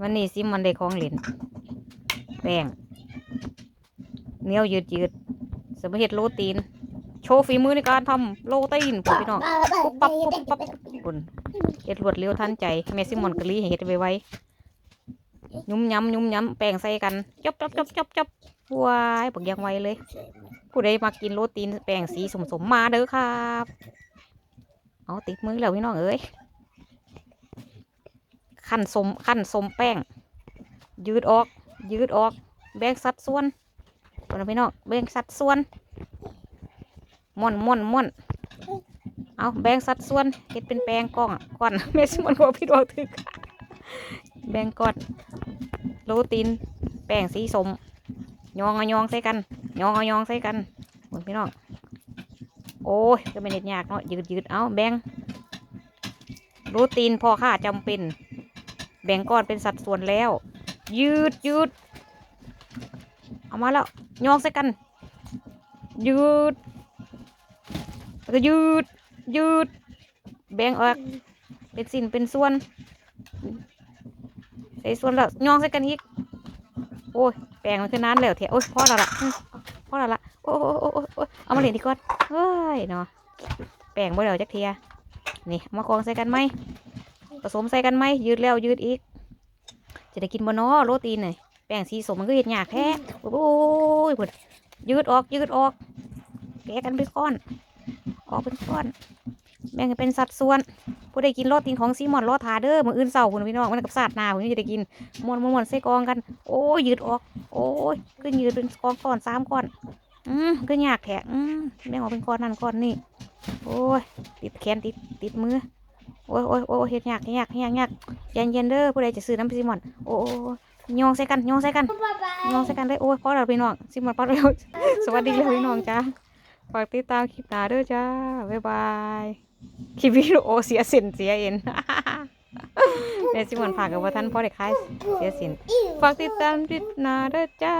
วันนี้ซิมมันได้ของเล่นแป้งเหนียวยืดยืดสมเฮ็ดโรตีน โชว์ฝีมือในการทำโรตีนพี่น้องปุ๊บปั๊บปุ๊บปั๊บปุ่นเฮ็ดรวดเร็วทันใจแม่ซิมอนกะลีให้เฮ็ดไวๆยุ่มย้ำยุ่มย้ำแป้งใส่กันจบจบจบจบจบว้ายบอกยังไวเลย ผู้ใดมากินโรตีนแป้งสีสมๆมาเด้อครับ เอาติดมือแล้วพี่น้องเอ้ย ขั้นสมขั้นสมแป้ง ยืดออก ยืดออก แบ่งสัดส่วนคนพี่น้องแบ่งสัดส่วนม่อนม่อนม่อนเอาแบ่งสัดส่วนเฮ็ดเป็นแป้งก้องก้อนเมสมันก็พี่ดอกถึกแบ่งก้อนโรตีนแป้งสีสมยองเอายองใส่กันยองเอายองใส่กันคนพี่น้องโอ้ยก็ไม่เน็ดยากเนาะยืดยืดเอาแบ่งโรตีนพอค่าจำเป็น แบ่งก้อนเป็นสัดส่วนแล้ว ยืดยืดเอามาแล้วยองใส่กัน ยืดแล้วก็ยืด ยืด แบ่งออก เป็นสินเป็นส่วน ใส่ส่วนแล้วยองใส่กันอีก โอ้ยแป้งมันคือนานแล้วเถอะโอ้ยพอแล้วละพอแล้วละโอ้โอ้โอ้โอ้เอามาเล่นดีก่อนเฮ้ยเนาะแป้งบ่แล้วจักเทียนี่มากองใส่กันไหม ผสมใส่กันไหมยืดแล้วยืดอีก จะได้กินบ่นาะโรตีนนี่แป้งสีสมมันก็เห็ดยากแท้โอ้ยพุ่นยืดออกยืดออกแกะกันเป็นก้อน ออกเป็นก้อน แบ่งเป็นสัดส่วน ผู้ใดกินโรตีนของซีมอนรอทาเด้อมื้ออื่นเช้าพุ่นพี่น้องมันกับสาดหน้าพุ่นจะได้กินม้วนมวนมวนใส่กองกัน โอ้ยยืดออก โอ้ยขึ้นยืดเป็นกองก้อนสามก้อน อืมขึ้นยากแท้อืมแบ่งออกเป็นก้อนนั่นก้อนนี่โอ้ยติดแขนติดติดมือ โอ้ยโอ้ยโอ้ยเฮ็ดยากเฮ็ดยากเฮ็ดยากยากเย็นเย็นเด้อผู้ใดจะซื้อน้ำซีมอนโอ้ยโยงใส่กันโยงใส่กันโยงใส่กันเลยโอ้ยพอแล้วพี่น้องซีมอนพอแล้วสวัสดีแล้วพี่น้องจ้าฝากติดตามคลิปหน้าเด้อจ้าบ๊ายบายคลิปวิดีโอเสียสินเสียเอ็นแม่ซิมอนฝากกับว่าท่านพ่อเด็กคายเสียสินฝากติดตามคลิปหน้าเด้อจ้า